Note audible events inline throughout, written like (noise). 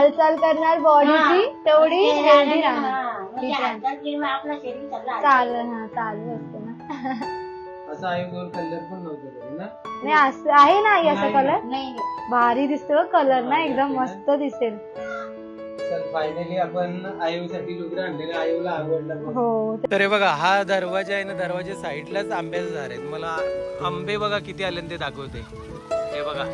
हालचाल करणार बॉडीची तेवढी म्हणजे हेल्दी हा, राहणार. म्हणजे ठीक आहे. हालचाल केल्यामुळे आपलं शरीर चाललं चाल हा चालू असते ना. असं आईवर कलर पण नव्हतं कधी ना? नाही असं आहे ना असं नाही. कलर नाही. भारी दिसतो कलर ना एकदम मस्त दिसेल. फायनली आपण आणलेलं आवडला पण. हो. तर हे बघा हा दरवाजा आहे ना दरवाजा साईडलाच आंब्याचं झाड आहे मला आंबे बघा किती आले ते दाखवते. हे बघा.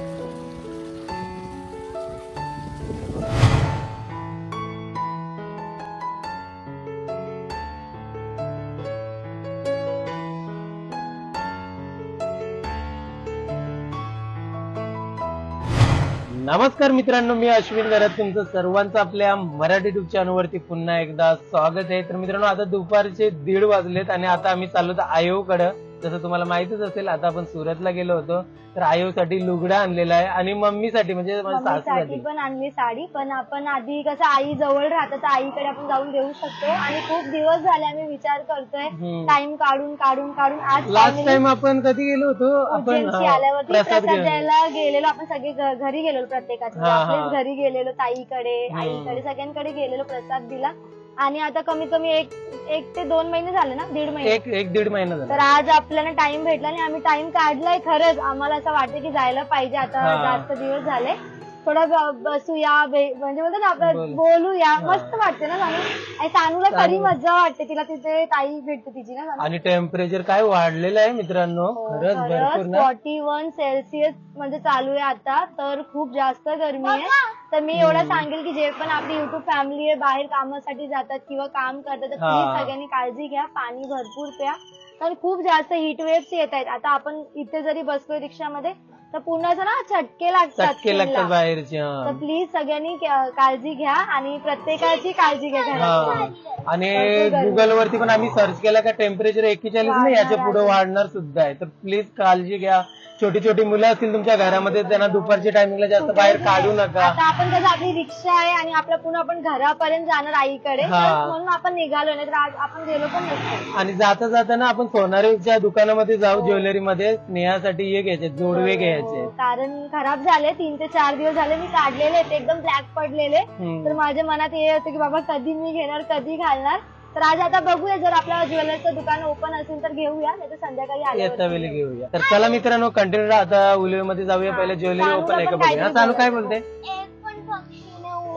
नमस्कार मित्रांनो मी अश्विन घरात तुमचं सर्वांचं आपल्या मराठी ट्यूब चॅनलवरती पुन्हा एकदा स्वागत आहे. तर मित्रांनो आता दुपारचे दीड वाजलेत आणि आता आम्ही चाललो होतो आयोकडं जसं तुम्हाला माहितच असेल आता आपण सुरतला गेलो होतो तर आयोसाठी लुगडा आणलेला आहे आणि मम्मीसाठी म्हणजे माझ्या मम्मीसाठी पण आणली साडी पण आपण आधी कसं आई जवळ राहतं तर आईकडे आपण जाऊन देऊ शकतो. आणि खूप दिवस झाले आम्ही विचार करतोय हम्म. टाइम काढून काढून काढून. आज लास्ट finally टाइम आपण कधी गेलो होतो? आपण उज्जैनची हा, आल्यावरती प्रसाद प्रसाद घेऊन द्यायला गेलेलो. आपण सगळे घ- घरी गेलेलो प्रत्येकाच्या हा, हा. आपलेच घरी गेलेलो ताईकडे हम्म. आईकडे सगळ्यांकडे गेलेलो प्रसाद दिला. आणि आता कमीत कमी एक एक ते दोन महिने झाले ना दीड महिने. एक एक दीड महिना झाला. तर आज आपल्याला टाइम भेटला आणि आम्ही टाइम काढलाय खरंच. आम्हाला असं वाटतं की जायला पाहिजे. आता हा. जास्त दिवस झाले. थोडं बसूया म्हणजे बोलतो ना. आपण बोलूया हा. मस्त वाटते ना सानू आणि सानूला खरी सानू. मजा वाटते तिला तिथे ताई भेटते तिची ना? आणि टेम्परेचर काय वाढलेलं आहे मित्रांनो खरंच भरपूर ना फॉर्टी वन सेल्सिअस म्हणजे चालू आहे आता तर खूप जास्त गरमी आहे तर मी एवढं सांगेल की जे पण आपली युट्यूब फॅमिली आहे बाहेर कामासाठी जातात किंवा काम करतात तर हा. प्लीज सगळ्यांनी काळजी घ्या पाणी भरपूर प्या कारण खूप जास्त हिट वेव्स येत आहेत आता आपण इथे जरी बसलोय रिक्षामध्ये तर पूर्ण असं ना चटके लागतात चटके लागतात. बाहेरचे तर हा प्लीज सगळ्यांनी काळजी घ्या आणि प्रत्येकाची काळजी घ्या घरात. हा. आणि गुगल वरती पण आम्ही सर्च केला का टेम्परेचर एक्केचाळीस नाही याच्यापुढे वाढणार सुद्धा आहे. तर प्लीज काळजी घ्या. छोटी छोटी मुलं असतील तुमच्या घरामध्ये त्यांना दुपारच्या टायमिंगला जास्त बाहेर काढू नका. आता आपण कसं आपली रिक्षा आहे आणि आपल्या पुन्हा आपण घरापर्यंत जाणार आईकडे. तर हा. म्हणून आपण निघालो नाही तर आज आपण गेलो पण नसतो. आणि जाता जाताना आपण सोनारीच्या दुकानामध्ये जाऊ ज्वेलरी मध्ये स्नेहासाठी हे घ्यायचे जोडवे घ्यायचे हो, कारण खराब झाले तीन ते चार दिवस झाले मी काढलेले ते एकदम ब्लॅक पडलेले. तर माझ्या मनात हे होतं की बाबा कधी मी घेणार कधी घालणार? तर आज आता बघूया जर आपल्या ज्वेलरचं दुकान ओपन असेल तर घेऊया नाही तर संध्याकाळी येता आल्यावर वेळी घेऊया. तर चला मित्रांनो कंटिन्यू आता उलवे मध्ये जाऊया पहिले ज्वेलरी ओपन आहे का बघूया. चालू काय. बोलते?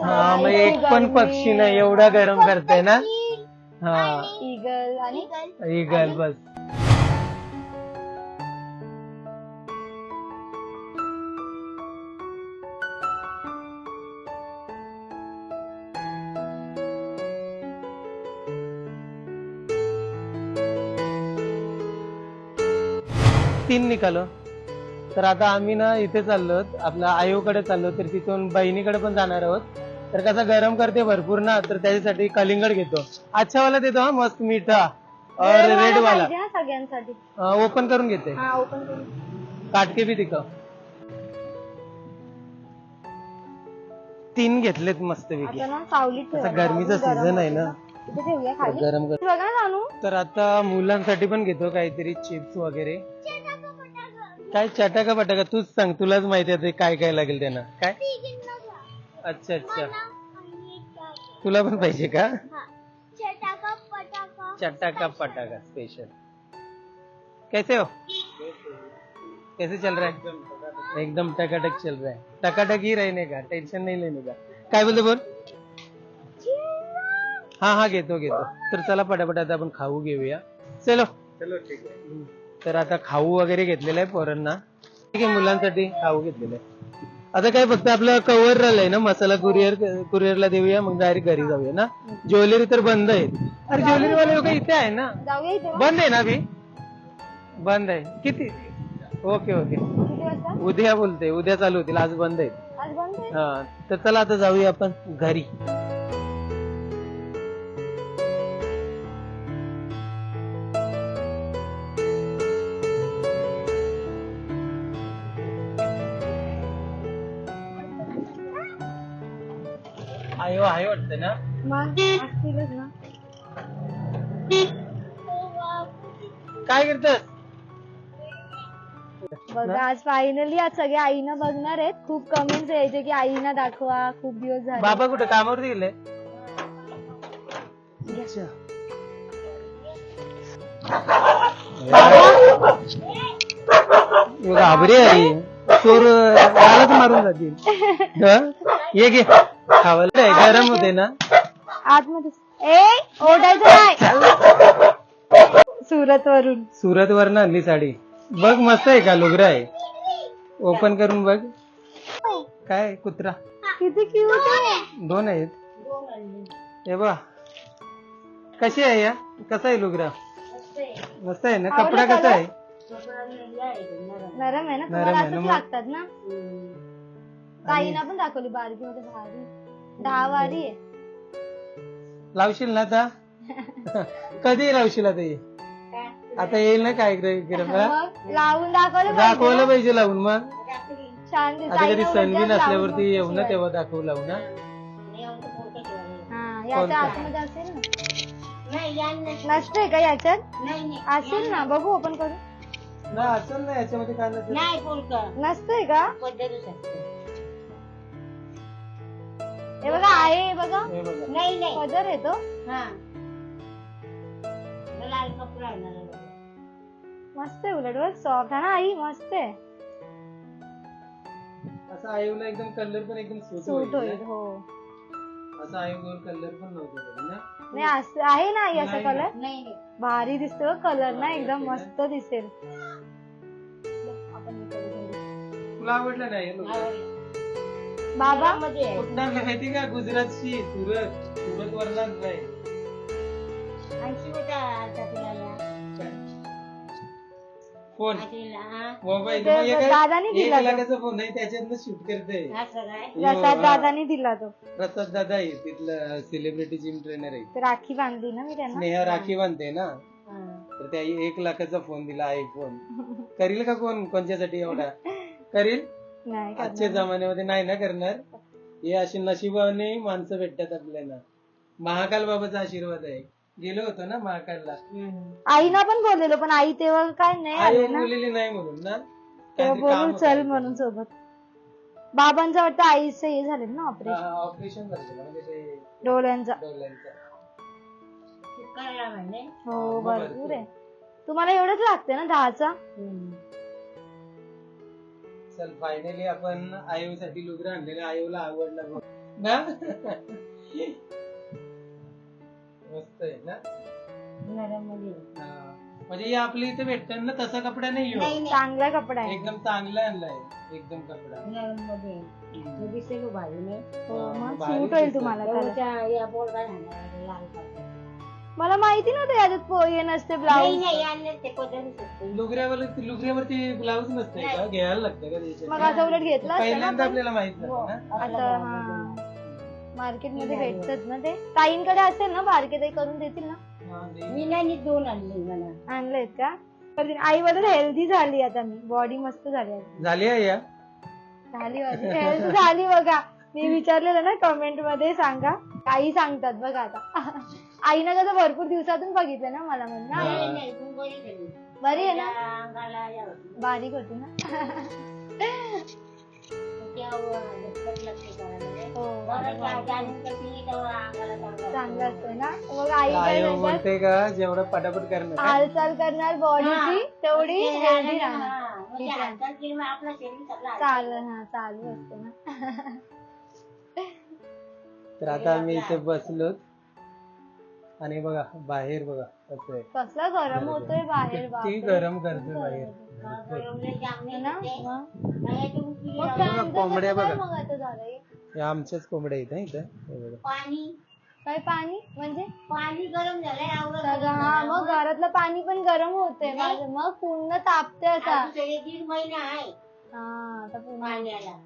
हा मग एक पण पक्षी नाही एवढा गरम करते ना? हा. इगल आणि इगल बस. तीन निघालो. तर आता आम्ही ना इथे चाललो आपल्या आयोकडे चाललो तर तिथून बहिणीकडे पण जाणार आहोत. तर कसं गरम करते भरपूर ना तर त्याच्यासाठी कलिंगड घेतो. अच्छा वाला देतो हा मस्त मिठा और रेड वाला सगळ्यांसाठी. ओपन करून घेते. हा ओपन काटके बी दिखव तीन घेतलेत मस्त सावलीत आता. गरमीचा गरम सीझन आहे ना. गरम कर बघा तर आता मुलांसाठी पण घेतो काहीतरी चिप्स वगैरे. काय चटाका पटाका तूच सांग तुलाच माहिती आहे ते काय काय लागेल त्यांना. काय? अच्छा अच्छा. तुला पण पाहिजे का? चटाका पटाका स्पेशल कैसे हो? कैसे चल रहा है? एकदम टकाटक चल रहा है. टकाटक ही रहने का टेंशन नहीं लेने का. काय बोलते बोल? हा हा घेतो घेतो. तर चला पटापट आता आपण खाऊ घेऊया. चलो. चलो ठीक आहे. तर आता खाऊ वगैरे घेतलेलं आहे पोरांना. ठीक आहे मुलांसाठी खाऊ घेतलेलं आहे. आता काय फक्त आपलं कव्हर राहिलंय ना मसाला कुरिअर कुरिअरला देऊया मग डायरेक्ट घरी जाऊया ना. ज्वेलरी तर बंद आहे. अरे ज्वेलरी वाले लोक इथे आहे ना. जाऊया इथे मग? बंद आहे ना अभि? बंद आहे. किती? Okay okay. किती वाजता? उद्या बोलते उद्या चालू होतील आज बंद आहे आज बंद आहे हा तर चला आता जाऊया आपण घरी. मग असतीलच ना काय करतात बघा आज फायनली आज सगळे आईना बघणार आहेत. खूप कमेंट्स यायचे की आईना दाखवा खूप दिवस झाले. बाबा कुठे? कामावरती गेले? घाबरी आई. चोर आलाच मारून जातील. (laughs) हं? ये घे. खावायला आहे, गरम होते ना. आतमध्ये. ए ओढायचं नाही. सुरत वरून सुरत वर आणली साडी. बघ मस्त आहे का? लुगरा आहे. ओपन करून बघ. काय कुत्रा. किती क्यूट आहे. दोन आहेत. हे बा कशी आहे या? कसा आहे लुगरा मस्त आहे ना? कपडा कसा आहे? नरम आहे ना? नरम तुम्हाला आहे ना असंच. लागतात ना? ताईना पण दाखवली बारकी मध्ये भारी दहा वारी आहे. लावशील ना आता? (laughs) कधी लावशील आता ये आता येईल ना काय कार्यक्रम हा? मग लावून दाखवलं दाखवलं पाहिजे लावून मग. छान. आता कधी लावून असल्यावरती येऊ ना. तेव्हा दाखवू लावू ना. हा याच्या कोणतं? आतमध्ये असेल ना. नाही यांना नसतंय का याच्यात? नाही नाही. असेल ना बघू ओपन करू ना असेल ना याच्यामध्ये काय नसेल. नसतंय का? हे बघा आहे हे बघा. हे बघा. नाही नाही. पदर येतो हा. लाल कपडा आहे ना लाल. मस्त आहे उलट बघ सॉफ्ट आहे ना आई मस्त आहे. असं एकदम कलर पण एकदम सूट सूट होईल होईल हो. ना. असं आयोग कलर पण नव्हतं कधी ना? नाही असं आहे ना आई असा नाही, कलर नाही नाही. भारी दिसतो कलर ना एकदम मस्त दिसेल. आपण हे करू घरी. तुला आवडलं नाही हे? आवडलं. बाबा मध्ये माहिती का? गुजरातची सुरत. सुरत वरला नाही आता. फोन. आजीला, हा. मोबाईल. ते मग हे काय? दादानी एक दिला तो. लाखाचा फोन. आहे त्याच्यातनं शूट करते. असं काय? प्रसाद दादानी दिला तो. प्रसाद दादा आहे. तिथलं सेलिब्रिटी जिम ट्रेनर आहे. राखी बांधली ना मी त्यांना? स्नेहा राखी बांधते ना? हा. तर त्या एक लाखाचा फोन दिला आयफोन करील का कोण? कोणच्यासाठी एवढा? करील? नाही आजच्या. जमान्यामध्ये नाही ना करणार. हे अशी नशिबाने माणसं भेटतात आपल्याला. महाकाल बाबाचा आशीर्वाद आहे. गेलो होतो ना महाकालला. आईना पण बोललेलो पण आई तेव्हा काय नाही आई आले ना? बोललेली नाही म्हणून ना. तेव्हा काहीतरी काम बोलून होतं चल. म्हणून सोबत. बाबांचं वाटतं आईचं हे झालं ना ऑपरेशन हा, ऑपरेशन झालं म्हणजे ते. डोळ्यांचा. डोळ्यांचं. ते करायला हो मग भरपूर आहे. तुम्हाला एवढंच लागते ना दहाचा? हम्म. चल फायनली आपण आयु साठी लुगडं आणलेलं आयुला आवडलं बघ ना मस्त आहे ना. हा. म्हणजे हे आपल्या इथे भेटतात ना तसा कपडा नाही नाही हो नाही चांगला कपडा आहे एकदम चांगला आणलाय एकदम कपडा. हम्म. दिसेल भारी नाही हो मग भारी सूट होईल दिसतं. तुम्हाला त्याला. या लाल कपडा मला माहिती नव्हतं याच्यात पो- हे नसते नाही ब्लाऊज नाही आणले ते पद्धतच असते लुगड्यावर लुगड्यावरती ब्लाऊज नसते का? घ्यायला लागतं का मग असं उलट घेतलं असतं ना पहिल्यांदा आपण. आपल्याला माहीत हो. झालं ना आता हा. मार्केटमध्ये भेटतात ना ते. ताईंकडे असेल ना बारके ताई करून देतील ना? हा. मी नाही दोन आणले मला. आणलेत का? आई बदल हेल्दी झाली आता मी. बॉडी मस्त झाली आता. झाली आहे या? झाली माझी हेल्थ झाली बघा. मी विचारलेलं ना कमेंटमध्ये सांगा. काही सांगतात बघा आता. आईनं कसं भरपूर दिवसातून बघितलं ना मला म्हणून हा. नाही नाही तू बरी आहे ना. बारीक होती ना. हो चांगलं असतं. ना मग आई काय आयो म्हणतात बोलते का जेवढं पटापट करणं का? हालचाल करणार बॉडीची हा. तेवढी हेल्दी राहणार हा. ठीक आहे. चाल. हा चालू असते ना तर आता आम्ही इथे बसलो आणि बघा बाहेर बघा कसं आहे. कसला गरम होतोय बाहेर (laughs) किती बापरे. गरम करतोय बाहेर. हा, ना? मग? कोंबड्या कसं काय बघा. मग आता झालंय या आमच्याच कोंबड्या आहेत हं इथं. हे बघा. पाणी. काय पाणी? म्हणजे? पाणी गरम झालंय सगळं हा मग घरातलं पाणी पण गरम होते माझं. मग पूर्ण तापते असा दीड महिना आहे. हा आता पूर्ण. पाण्याला.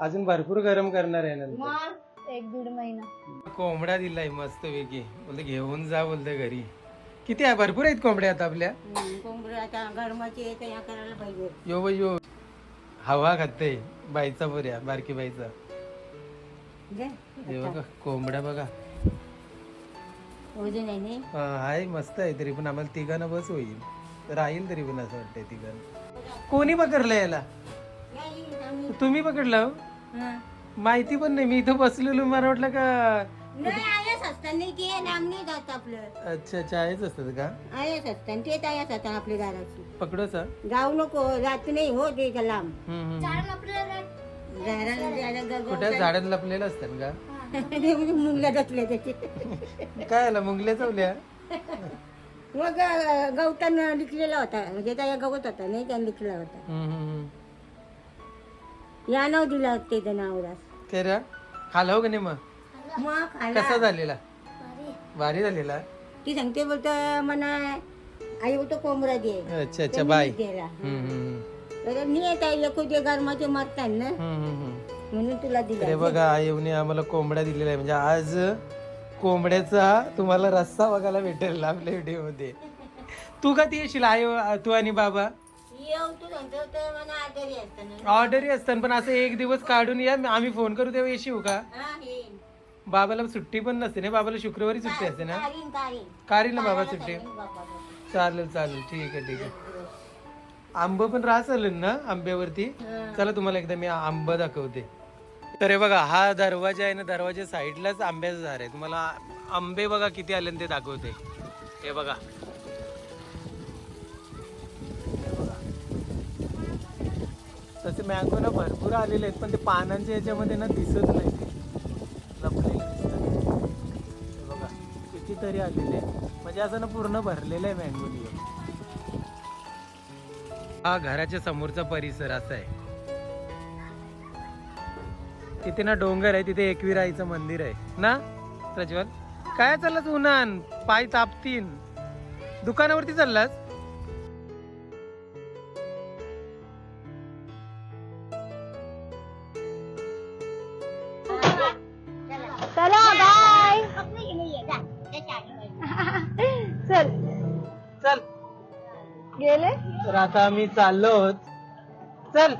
अजून भरपूर गरम करणार आहे नंतर. मग? एक दीड महिना. कोंबड्या दिलाय मस्त पैकी बोलते घेऊन जा बोलते घरी. किती आहे? भरपूर आहेत कोंबड्या आता आपल्या. कोंबडी आता गरमाची आहे तर या करायला पाहिजे. यो बाई यो. हवा खाते बाईचा बऱ्या बारकी बाईचा. हे बघा कोंबड्या बघा. वजन आहे. हा, मस्त आहे तरी पण आम्हाला तिघांना बस होईल. राहील तरी पण असं वाटतंय तिघांना. कोणी पकडलं याला? तुम्ही पकडलं हो? हा. माहिती पण नाही. मी इथं बसलेलो मला वाटलं का नाही आयाच असतात नाही ते लांब नाही जात आपलं. अच्छा अच्छा आहेच असतात का? आयाच असतात तेच आयाच असतात आपल्या दाराची पकडोचा जाऊ नको जात नाही हो ते इथं लांब. झाडाला जायला ग- ग- कुठे? झाडात लपलेलं असतात का? (laughs) ते म्हणजे मुंगल्या जातले त्याचे काय आला? मुंगल्या चवल्या? मग अं, गवतान लिखलेला होता. म्हणजे त्या गवत होता नाही त्याने लिखला होता. हम्म, हम्म, हम्म. या नाव दिला ते जनावरास. ते रे खाला हो का नाही मग? मग खायला कसा झालेला? भारी. झालेला? ती सांगते बोलत मना आई बोलतो कोंबडा दे. अच्छा अच्छा बाय. दिला. हम्म, हम्म, तर नेत आहे लेकू ते गरमाचे मरतात ना. हम्म, हम्म, हम्म. म्हणून तुला दिला. अरे बघा आईने आम्हाला कोंबड्या दिलेला आहे म्हणजे आज कोंबड्याचा तुम्हाला रस्सा बघायला भेटेल आपल्या व्हिडिओमध्ये तू कधी येशील आई तू आणि बाबा? ऑर्डरही असतात पण असं एक दिवस काढून या आम्ही फोन करू तेव्हा येशील का? हा बाबाला सुट्टी पण नसते ना बाबाला शुक्रवारी सुट्टी असते ना? काढील ना बाबा सुट्टी. चालेल चालेल. ठीक आहे ठीक आहे. आंब पण राहत चालेल ना आंब्यावरती? चला तुम्हाला एकदा मी आंबा दाखवते. तर हे बघा हा दरवाजा आहे ना दरवाजा साईडलाच आंब्याचं झाड आहे. तुम्हाला आंबे बघा किती आले ते दाखवते. हे बघा. तसे मँगो ना भरपूर आलेले आहेत पण ते पानांच्या याच्यामध्ये ना दिसत नाही. ते लपलेले दिसतात बघा कितीतरी आलेले म्हणजे असं ना पूर्ण भरलेलं आहे मँगोनी हा घराच्या समोरचा परिसर असा आहे. तिथे ना डोंगर आहे तिथे एकविराईचं मंदिर आहे. ना प्रज्वल? काय चाललास उन्हान? पाय तापतीन. दुकानावरती चाललास? आता आम्ही चाललो चल.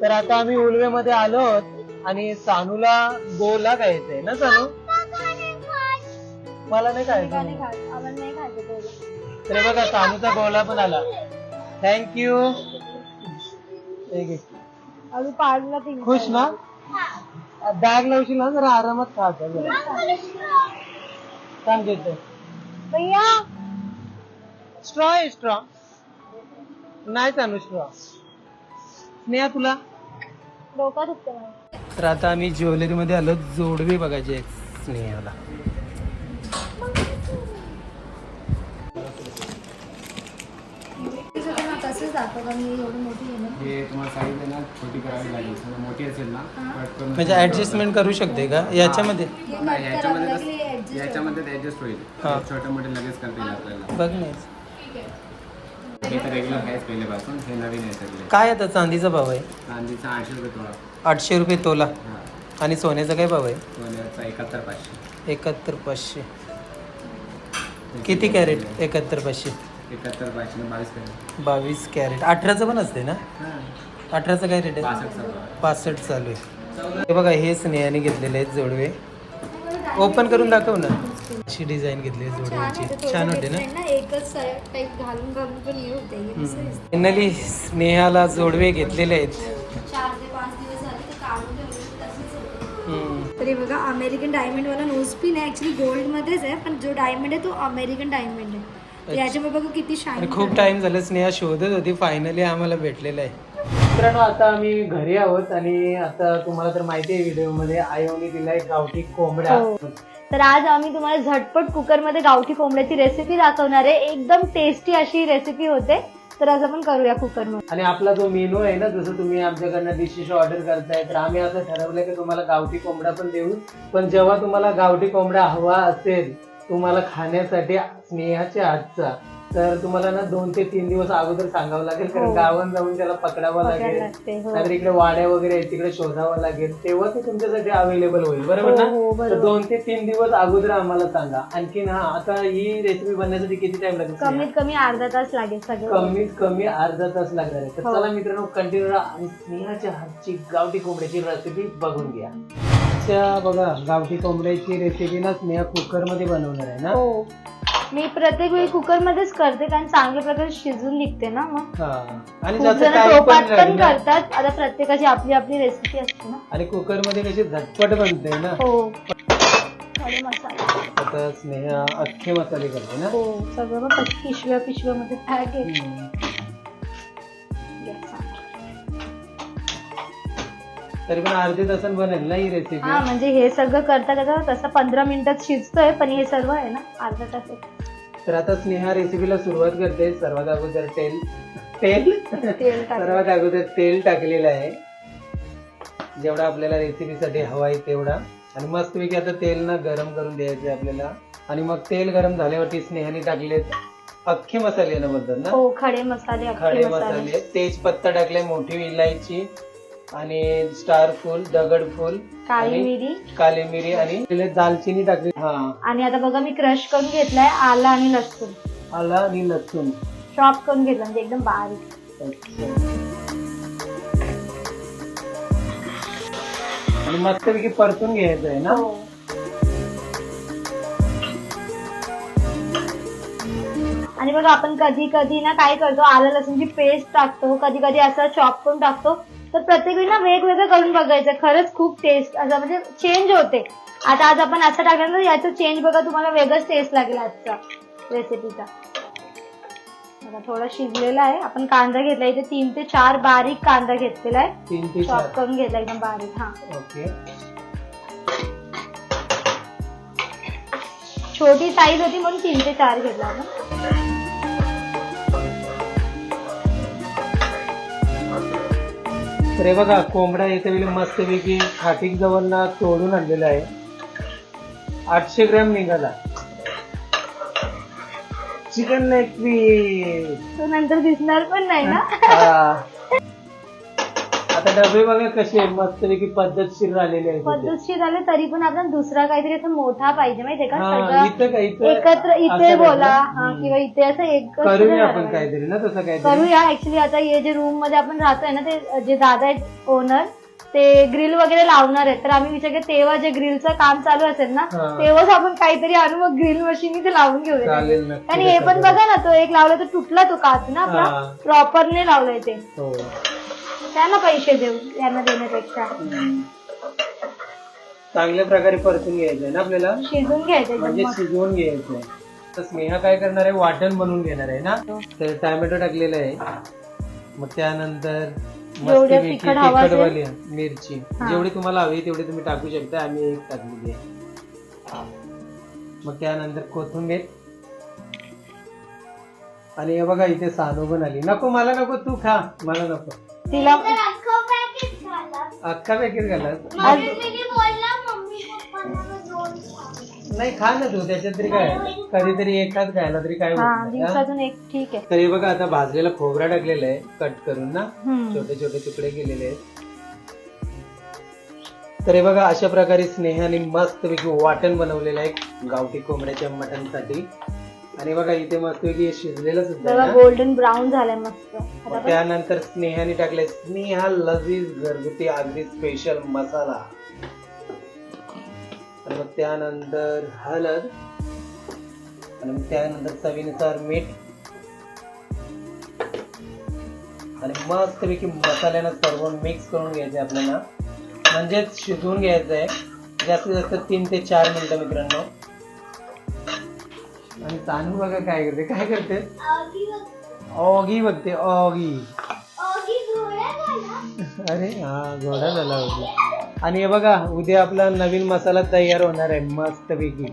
तर आता आम्ही उलवेमध्ये आलो आहोत आणि सानूला गोला खायचंय ना सानू? मला नाही खायचं. तर बघा सानूचा गोला पण आला. थँक्यू खुश ना? बॅग लावशील ना जरा आरामात खायचं जरा देतो भैया. स्ट्रॉ आहे स्ट्रॉ. नाही चालू स्ट्रॉ. स्नेहा तुला? डोका दुखतं. तर आता आम्ही ज्वेलरी मध्ये आलो जोडवे बघायचे आहेत स्नेहाला. तसंच दाखव मी एवढी मोठी आहे ना? हे तुम्हाला साईज आहे ना छोटी करावी लागेल. समजा मोठी असेल ना कट करून म्हणजे ऍडजस्टमेंट करू शकते का? याच्यामध्ये? नाही, याच्यामध्ये कसं- याच्यामध्ये ऍडजस्ट होईल. हा. छोटं मोठे लगेच करता येईल आपल्याला. बघ नाही हे तर रेग्युलर आहेच पहिल्यापासून हे नवीन आहे सगळे. काय आता चांदीचा भाव आहे? चांदीचा आठशे रुपये तोळा. आठशे रुपये तोला. हा. आणि सोन्याचा काय भाव आहे? सोन्याचा एकाहत्तर पाचशे. एकाहत्तर पाचशे. किती कॅरेट? एकाहत्तर पाचशे. एकाहत्तर आणि बावीस कॅरेट. बावीस कॅरेट. अठराचं पण असते ना? अठराचं काय रेट आहे? पासष्ट चालू आहे. हे बघा हे स्नेहाने घेतलेले आहेत जोडवे. ओपन करून दाखव ना. अशी डिझाईन घेतली आहे जोडव्यांची. छान होते ना? एकच टाईप घालून घालून पण होते? फायनली स्नेहाला जोडवे घेतलेले आहेत. चार ते पाच दिवस झाले तर हे बघा अमेरिकन डायमंड वाला नोज पिन आहे. ऍक्च्युली गोल्ड मध्येच आहे पण जो डायमंड आहे तो अमेरिकन डायमंड आहे. याच्यामुळे बघा किती शाईन खूप टाइम झालं स्नेहा शोधत होती फायनली आम्हाला भेटलेलं आहे. मित्रांनो आता आम्ही घरी आहोत आणि आता तुम्हाला तर माहिती आहे व्हिडिओमध्ये आयोनी दिलाय गावठी कोंबड्या. हो. तर आज आम्ही तुम्हाला झटपट कुकरमध्ये गावठी कोंबड्याची रेसिपी दाखवणार आहे. एकदम टेस्टी अशी रेसिपी होते. तर आज आपण करूया कुकरमध्ये आणि आपला जो मेनू आहे ना जसं तुम्ही आमच्याकडनं डिशेस ऑर्डर करताय तर आम्ही असं ठरवलं की तुम्हाला गावठी कोंबडा पण देऊ पण जेव्हा तुम्हाला गावठी कोंबडा हवा असेल तुम्हाला खाण्यासाठी स्नेहाच्या हातचा तर तुम्हाला ना दोन ते तीन दिवस अगोदर सांगावं लागेल कारण हो. गावात जाऊन त्याला पकडावं लागेल लागते, हो. नाहीतर इकडे वाड्या वगैरे आहेत तिकडे शोधावं लागेल तेव्हा ते तुमच्यासाठी अवेलेबल होईल बरोबर हो, ना तर. दोन ते तीन दिवस अगोदर आम्हाला सांगा आणखीन हा आता ही रेसिपी बनण्यासाठी किती टाइम लागेल स्नेहा? कमीत कमी अर्धा तास लागेल सगळं कमीत कमी अर्धा तास लागणार आहे तर हो. चला मित्रांनो कंटिन्यू आणि स्नेहाच्या हातची गावठी कोंबड्याची रेसिपी बघून घ्या आजच्या बघा गावठी कोंबड्याची रेसिपी ना स्नेहा कुकरमध्ये बनवणार आहे ना? हो. मी प्रत्येक वेळी कुकर मध्येच करते कारण चांगल्या प्रकारे शिजून निघते ना मग. हा. आणि खूप जास्त जण टाइम टोपात पण करतात. आता प्रत्येकाची आपली आपली रेसिपी असते ना. आणि कुकरमध्ये कशी झटपट बनते ना? हो. मसाला. आता स्नेहा अख्खे मसाले करते ना? हो. सगळं मग पिशव्या पिशव्या मध्ये पॅक आहे. हम्म. तरी पण अर्धे तासात बनेल ना ही रेसिपी हा म्हणजे हे सगळं करता करता तसं पंधरा मिनिटात शिजतोय पण हे सर्व आहे ना अर्धा तास तर आता स्नेहा रेसिपीला सुरुवात करते. सर्वात अगोदर तेल तेल? तेल. सर्वात अगोदर तेल टाकलेलं आहे. जेवढा आपल्याला रेसिपीसाठी हवा आहे तेवढा. आणि मस्तपैकी आता तेल ना गरम करून द्यायचं आहे आपल्याला. आणि मग तेल गरम झाल्यावरती स्नेहाने टाकले अख्खे मसाले ना बोलतात ना? हो खडे मसाले खडे मसाले मसाले. तेजपत्ता टाकले मोठी इलायची आणि स्टार फूल दगड फूल काळी आणि मिरी. काली मिरी आणि दालचिनी टाकली. हा. आणि आता बघा मी क्रश करून घेतलाय आला आणि लसूण. आला आणि लसूण. चॉप करून घेतला म्हणजे एकदम बारीक. अच्छा. आणि मस्तपैकी परतून घ्यायचं आहे ना? हो. आणि बघा आपण कधी कधी ना काय करतो आलं लसूणची पेस्ट टाकतो. कधी कधी असं चॉप करून टाकतो. तर प्रत्येक वेळी ना वेगवेगळं करून बघायचं. खरंच खूप टेस्ट असं म्हणजे चेंज होते. आता आज आपण असं टाकलं तर याचं चेंज बघा तुम्हाला वेगळंच टेस्ट लागेल आजचा रेसिपीचा बघा थोडा शिजलेला आहे. आपण कांदा घेतला इथे तीन ते चार बारीक कांदा घेतलेला आहे. चॉप चार. करून घेतला एकदम बारीक हा. ओके. छोटी साईज होती म्हणून तीन ते चार घेतला आपण. तर हे बघा कोंबडा इथे वेळी मस्तपैकी खाटीक जवळ ना तोडून आणलेला आहे. आठशे ग्रॅम निघाला. चिकन लेग पीस तो नंतर दिसणार पण नाही ना? आता डबे बघा कसे मस्तपैकी पद्धतशीर झालेले आहेत इथे. पद्धतशीर झाले तरी पण आपण दुसरा काहीतरी असं मोठा पाहिजे माहितीये का हा, सगळं इथं इथं एकत्र इथे असं बोला? हा, हम्म. किंवा इथे असं एकत्र करूया आपण. काहीतरी ना तसं काहीतरी करूया ऍक्च्युली आता हे जे रूममध्ये आपण राहतोय ना ते जे दादा आहेत ओनर ते ग्रिल वगैरे लावणार आहेत तर आम्ही विचार केला तेव्हा जे ग्रिलचं काम चालू असेल ना हा. तेव्हाच आपण काहीतरी आणू मग ग्रिल मशीन ते लावून घेऊया चालेल नक्की आणि हे पण बघा ना तो एक लावला तर तुटला तो काच ना आपला हा. प्रॉपरने लावलाय ते हो त्यांना पैसे देऊ यांना देण्यापेक्षा. चांगल्या प्रकारे परतून घ्यायचंय ना आपल्याला? शिजून घ्यायचं एकदम म्हणजे मस्त. शिजवून घ्यायचंय. तर स्नेहा काय करणार आहे? वाटण बनवून घेणार आहे ना. तर टॅमॅटो टाकलेलं आहे. मग त्यानंतर जेवढं मस्तपैकी तिखट हवं असेल. तिखटवाली मिरची. हा. जेवढी तुम्हाला हवी तेवढी तुम्ही टाकू शकता. आम्ही एक टाकलेली आहे. मग त्यानंतर कोथिंबीर. आणि हे बघा इथे सानू पण आली. नको मला नको तू खा. मला नको. तिला अख्खा पॅकेट आज- नाही खा ना तू त्याच्यात तरी काय? कधीतरी एकाच खायला तरी काय होत नाही, हा? दिवसातून एक ठीक आहे. तर हे बघा आता भाजलेला खोबरा टाकलेला आहे कट करून ना. हम्म. छोटे छोटे तुकडे केलेले आहेत. तर हे बघा अशा प्रकारे स्नेहाने मस्तपैकी वाटण बनवलेलं आहे गावठी कोंबड्याच्या मटणसाठी. आणि बघा इथे मस्तपैकी शिजलेलं सुद्धा बघा आहे ना. गोल्डन ब्राऊन झालाय मस्त. आता मग आपण- त्यानंतर स्नेहाने टाकले स्नेहा लजीज घरगुती अगदी स्पेशल मसाला. आणि मग त्यानंतर हळद. आणि मग त्यानंतर चवीनुसार मीठ. आणि मस्तपैकी मसाल्यानं सर्व मिक्स करून घ्यायचे आपल्याला. म्हणजेच शिजवून घ्यायचं आहे जास्तीत जास्त तीन ते चार मिनिटं मित्रांनो. आणि तांदूळ बघा काय करते काय करते? ऑगी बघते. ऑगी अरे हा घोडा झाला होता आणि हे बघा उद्या आपला नवीन मसाला तयार होणार आहे मस्त पैकी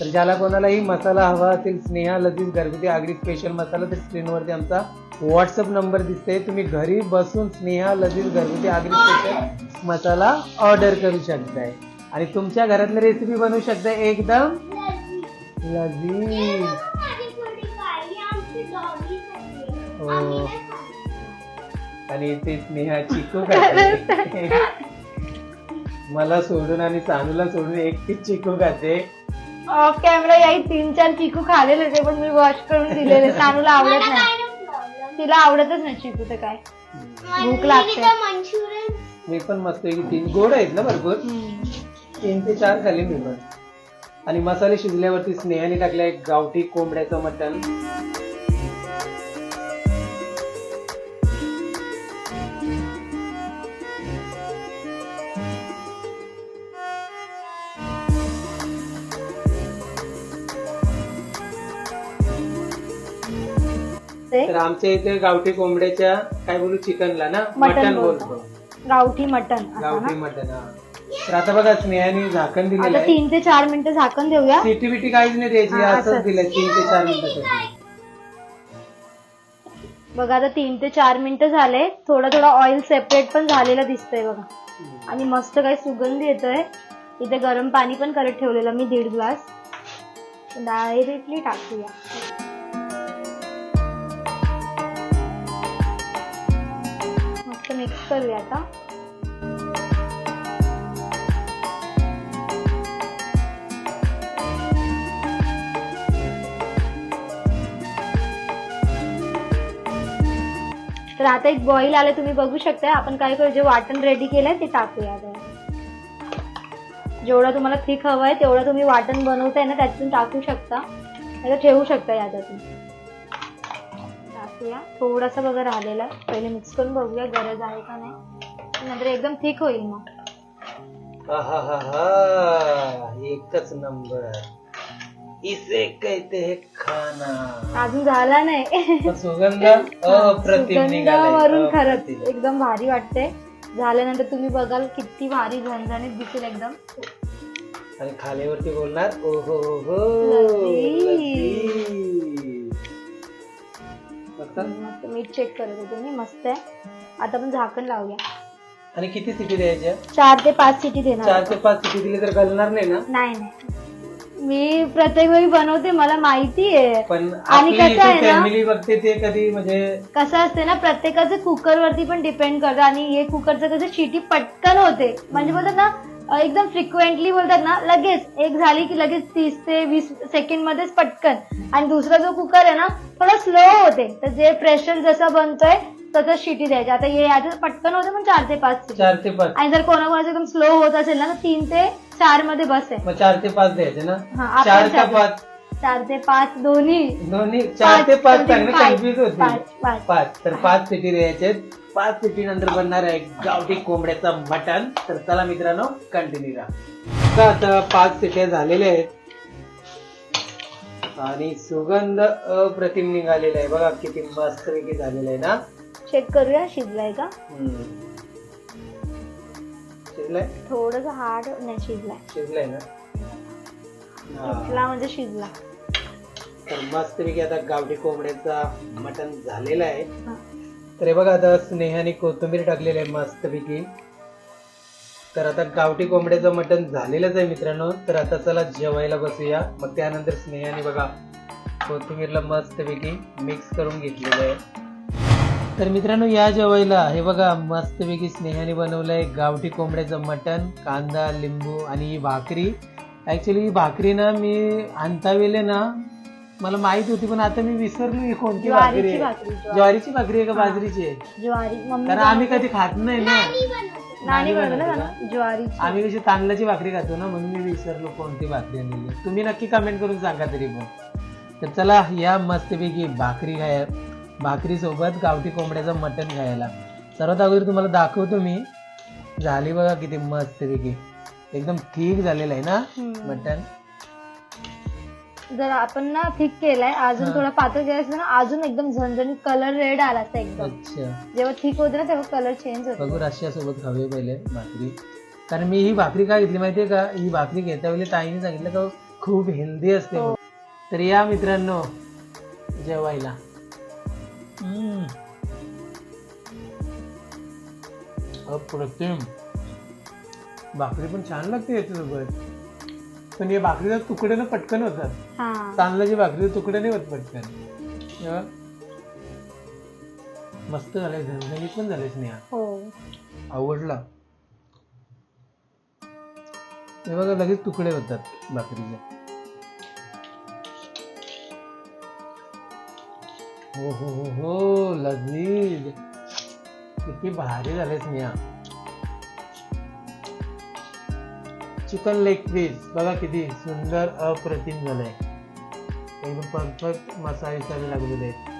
तर ज्याला कोणालाही मसाला हवा असेल स्नेहा लजीज घरगुती आगरी स्पेशल मसाला तर स्क्रीनवरती आमचा व्हॉट्सअप नंबर दिसते तुम्ही घरी बसून स्नेहा लजीज घरगुती आगरी स्पेशल मसाला ऑर्डर करू शकताय. आणि तुमच्या घरातली रेसिपी बनवू शकताय एकदम लजीज हो आणि ते स्नेहा चिकू खाते (laughs) मला सोडून आणि सानूला सोडून एकटीच चिकू खाते. ऑफ कॅमेरा याही तीन चार चिकू खालेले होते पण मी वॉश करून दिलेले. सानूला आवडत नाही. तिला आवडतच नाही चिकू तर काय. भूक लागते. मी पण मस्त तीन. गोड आहेत ना भरपूर. तीन ते चार खाली मी पण. आणि मसाले शिजल्यावरती स्नेहाने टाकलाय गावठी कोंबड्याचं मटण. तर आमच्या इथे गावठी कोंबड्याच्या काय बोलू चिकनला ना? मटण मटण बोलतो. गावठी मटन असं गावठी मटण हा. तर आता बघा स्नेहाने झाकण दिलेलं आता आहे. तीन ते चार मिनिटं झाकण देऊया. सिटी बिटी काहीच नाही द्यायची हा, असंच असंच. दिलंय तीन ते चार मिनिटासाठी बघा आता तीन ते चार मिनिटं झाले. थोडं थोडं ऑइल सेपरेट पण झालेलं दिसतंय बघा. आणि मस्त काही सुगंध येतोय. इथे गरम पाणी पण करत ठेवलेलं मी दीड ग्लास. डायरेक्टली टाकूया. मस्त मिक्स करूया आता. तर आता एक बॉईल आलं तुम्ही बघू शकता आपण काय करू जे वाटण रेडी केलंय ते टाकूया आता. जेवढं तुम्हाला थिक हवं आहे तेवढं तुम्ही वाटण बनवताय ना त्यातून टाकू शकता. नाही ठेवू शकता याच्यातून टाकूया. थोडासा बघा राहिलेला आहे. पहिले मिक्स करून बघूया गरज आहे का नाही. नंतर एकदम थिक होईल मग. एकच नंबर इसे कहते हैं खाना। अजून झाला नाही. तर सुगंध अप्रतिम खरंच. एकदम भारी वाटते झाल्यानंतर तुम्ही बघाल किती भारी झणझणीत दिसेल एकदम. आणि खाल्यावरती बोलणार ओहो हो. मस्त मस्त मीठ चेक करत होते मी मस्त आहे. आता आपण झाकण लावूया. आणि किती सिटी द्यायच्या? चार ते पाच सिटी देणार. चार ते पाच सिटी दिली तर गलणार नाही ना? नाही नाही. मी प्रत्येक वेळी बनवते मला माहिती आहे पण आणि कसं आहे ना- फॅमिली बघते ते कधी म्हणजे कसं असते ना प्रत्येकाचं कुकर वरती पण डिपेंड करतं आणि हे कुकरचं कसं शिटी पटकन होते. म्हणजे बोलतात ना अं, एकदम फ्रिक्वेंटली बोलतात ना लगेच एक झाली की लगेच तीस ते वीस सेकंड मध्येच पटकन. आणि दुसरा जो कुकर आहे ना थोडा स्लो होते. तर जे प्रेशर जसं बनतोय तसं शिटी द्यायची. आता हे याचं पटकन होते पण चार ते पाच शिटी चार ते पाच. आणि जर कोणाकोणाचं एकदम स्लो होत असेल ना तर तीन ते चारमध्ये बस आहे. मग चार ते पाच द्यायचे ना? हा, चार का चार- पाच? चार ते पाच दोन्ही. दोन्ही? चार ते पाच चांगले पाच, कन्फ्युज होते पाच, तर पाच. सिटी द्यायचे. पाच सिटी नंतर बनणार आहे गावठी कोंबड्याचा मटण. तर चला मित्रांनो कंटिन्यू राहा. तर आता पाच सिट्या झालेल्या आहेत. आणि सुगंध अप्रतिम निघालेला आहे. बघा किती मस्त पैकी झालेला आहे ना? चेक करूया शिजलाय का? हम्म. शिजलाय? थोडस हार्ड नाही शिजलाय. शिजलाय ना? हा. म्हणजे शिजला. तर मस्त पैकी आता गावठी कोंबड्याचा मटण झालेला आहे. हा. तर हे बघा आता स्नेहाने कोथिंबीर टाकलेली आहे मस्तपैकी. तर आता गावठी कोंबड्याचं मटण झालेलंच आहे मित्रांनो. तर आता चला जेवायला बसूया. मग त्यानंतर स्नेहाने बघा कोथिंबीरला मस्तपैकी मिक्स करून घेतलेलं आहे. तर मित्रांनो या जेवायला हे बघा मस्तपैकी स्नेहाने बनवलंय गावठी कोंबड्याचं मटण कांदा लिंबू आणि ही भाकरी. ऍक्च्युली ही भाकरी ना मी आणता वेळे ना मला माहीत होती पण आता मी विसरलो ही कोणती भाकरी ज्वारीची आहे. भाकरी ज्वारी. ज्वारीची भाकरी आहे का बाजरीची आहे? ज्वारी मम्मी कारण आम्ही कधी खात नाही ना. बनवलं ज्वारीची. आम्ही कशी तांदळाची भाकरी खातो ना म्हणून मी विसरलो कोणती भाकरी आणलेली. आहे. तुम्ही नक्की कमेंट करून सांगा तरी पण. तर चला या मस्तपैकी भाकरी खाया भाकरी सोबत गावठी कोंबड्याचं मटण खायला सर्वात अगोदर तुम्हाला दाखवतो मी. झाली बघा किती मस्तपैकी एकदम ठीक झालेलं आहे ना. मटण? जर आपण ना थिक केलाय. अजून. थोडा पातळ केला असता ना अजून एकदम झणझणीत कलर रेड आला असता एकदम. अच्छा. जेव्हा थिक होते ना तेव्हा कलर चेंज होतो. बघू रशिया सोबत खाऊया पहिले भाकरी. कारण मी ही भाकरी काय घेतली माहितीये का? ही भाकरी घेता वेळी ताईने सांगितलं का खूप हेल्दी असते. तर या मित्रांनो जेवायला. अप्रतिम. भाकरी पण छान लागते याच्यासोबत. पण या भाकरीचा तुकडे ना पटकन होतात. हा. तांदळाची भाकरी तुकडे नाही होत पटकन. मस्त झालंय झणझणीत पण झाले स्नेहा. हो. आवडला. हे बघा लगेच तुकडे होतात भाकरीचे. हो हो हो हो लजीज किती भारी झालेत मिया. Chicken leg piece. बघा किती सुंदर अप्रतिम झालंय. एकदम परफेक्ट मसाले साले लागलेले आहेत.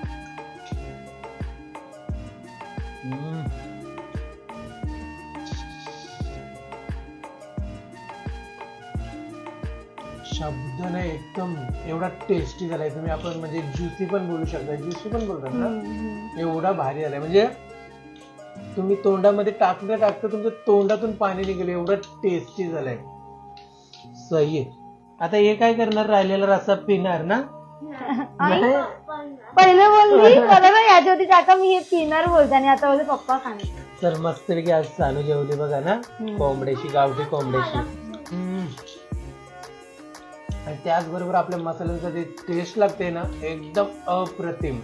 शब्द नाही एकदम एवढा टेस्टी झालाय तुम्ही आपण म्हणजे ज्युसी पण बोलू शकता ज्युसी पण बोलतात ना एवढा भारी झालाय म्हणजे तुम्ही तोंडामध्ये टाकलं टाकतं तुमच्या तोंडातून पाणी निघेल. एवढं टेस्टी झालंय. सही आता हे काय करणार? राहिलेला रस्सा पिणार ना? (laughs) पहिले बोलली मला ना याच्या होती. काका मी हे पिणार बोलते आणि आता बोलते पप्पा खाणार. तर मस्तपैकी आज चालू जेवली बघा ना. कोंबड्याची गावठी. आणि त्याचबरोबर आपल्या मसाल्यांचं जे टेस्ट लागते ना एकदम अप्रतिम.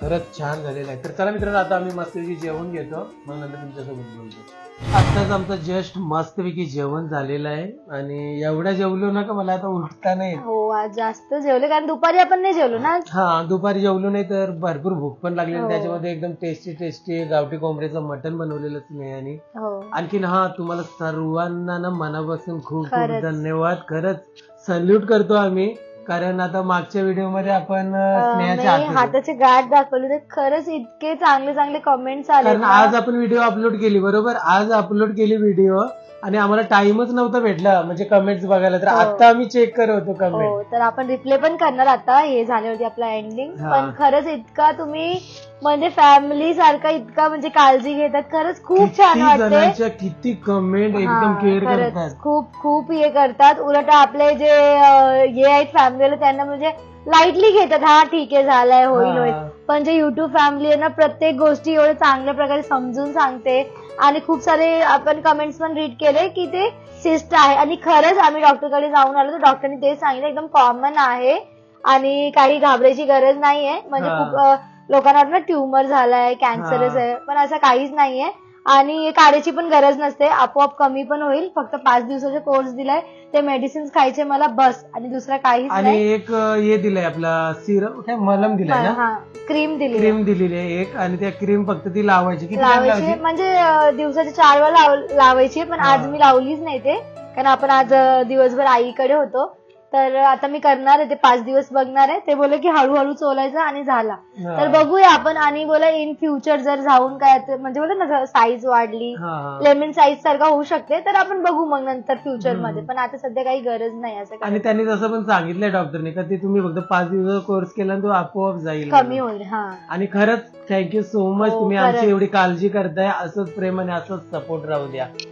खरंच छान झालेलं आहे. तर चला मित्रांनो आता आम्ही मस्तपैकी जेवण घेतो. मग नंतर तुमच्यासोबत बोलतो आत्ताच आमचं जस्ट मस्तपैकी जेवण झालेलं आहे. आणि एवढं जेवलो ना का मला आता उठता नाही. हो आज जास्त जेवले कारण दुपारी आपण नाही जेवलो ना हा दुपारी जेवलो नाही तर भरपूर भूक पण लागली आणि हो. त्याच्यामध्ये एकदम टेस्टी टेस्टी गावठी कोंबड्याचं मटण बनवलेलंच नाही आणि हो. आणखीन हा तुम्हाला सर्वांना ना मनापासून खूप खूप खरंच. धन्यवाद. खरंच. सल्यूट करतो आम्ही कारण आता मागच्या व्हिडिओमध्ये आपण स्नेहाचे हात. हाताचे गाठ दाखवले तर खरंच इतके चांगले चांगले कमेंट्स आले कारण ना. आज आपण व्हिडिओ अपलोड केली बरोबर आज अपलोड केली व्हिडिओ आणि आम्हाला टाइमच नव्हता भेटला म्हणजे कमेंट्स बघायला तर हो. आता आम्ही चेक करत होतो कमेंट हो तर आपण रिप्ले पण करणार आता हे झाल्यावरती आपला एंडिंग हा. पण खरंच इतका तुम्ही म्हणजे फॅमिली सारखा इतका म्हणजे काळजी घेतात. खरंच खूप छान किती वाटते जणांच्या किती कमेंट एकदम हा, खरंच. खूप खूप हे करतात. उलट आपले जे अं, हे आहेत फॅमिलीला त्यांना म्हणजे लाईटली घेतात. हा ठीक आहे झालाय होईल हा. होईल पण जे युट्यूब फॅमिली आहे ना प्रत्येक गोष्टी एवढ्या चांगल्या प्रकारे समजून सांगते. आणि खूप सारे आपण कमेंट्स पण रीड केले की ते सिस्ट आहे. आणि खरंच आम्ही डॉक्टरकडे जाऊन आलो तर डॉक्टरने ते सांगितलं एकदम कॉमन आहे. आणि काही घाबरायची गरज नाहीये. म्हणजे हा. खूप अं, लोकांना वाटतं ट्युमर झालाय कॅन्सरच. आहे पण असं काहीच नाहीये. आणि काढायची पण गरज नसते आपोआप कमी पण होईल. फक्त पाच दिवसाचा कोर्स दिलाय ते मेडिसिन खायचे मला बस आणि दुसरा काहीच आणि नाही. एक अं, हे दिलंय आपला सिरम काय मलम दिलाय ना? हा क्रीम दिली. क्रीम दिलेली आहे एक आणि त्या क्रीम फक्त ती लावायची किती time लावायची लावायची म्हणजे अं, दिवसाचे चार वेळा लाव- लावायची पण आज हा. मी लावलीच नाही ते. कारण आपण आज अं, दिवसभर आईकडे होतो. तर आता मी करणार आहे ते पाच दिवस बघणार आहे. ते बोलले की हळूहळू चोलायचं आणि झाला. तर बघूया आपण. आणि बोला इन फ्युचर जर जाऊन काय म्हणजे बोला ना साईज वाढली. लेमन साईज सारखा होऊ शकते तर आपण बघू मग नंतर फ्युचर. मध्ये. पण आता सध्या काही गरज नाही असं आणि त्यांनी जसं पण सांगितलंय डॉक्टरने का ते तुम्ही फक्त पाच दिवस कोर्स केला तो आपोआप जाईल कमी होईल हा. आणि खरंच थँक्यू सो मच तुम्ही. आमची एवढी काळजी करताय असंच प्रेम आणि असंच सपोर्ट राहू द्या.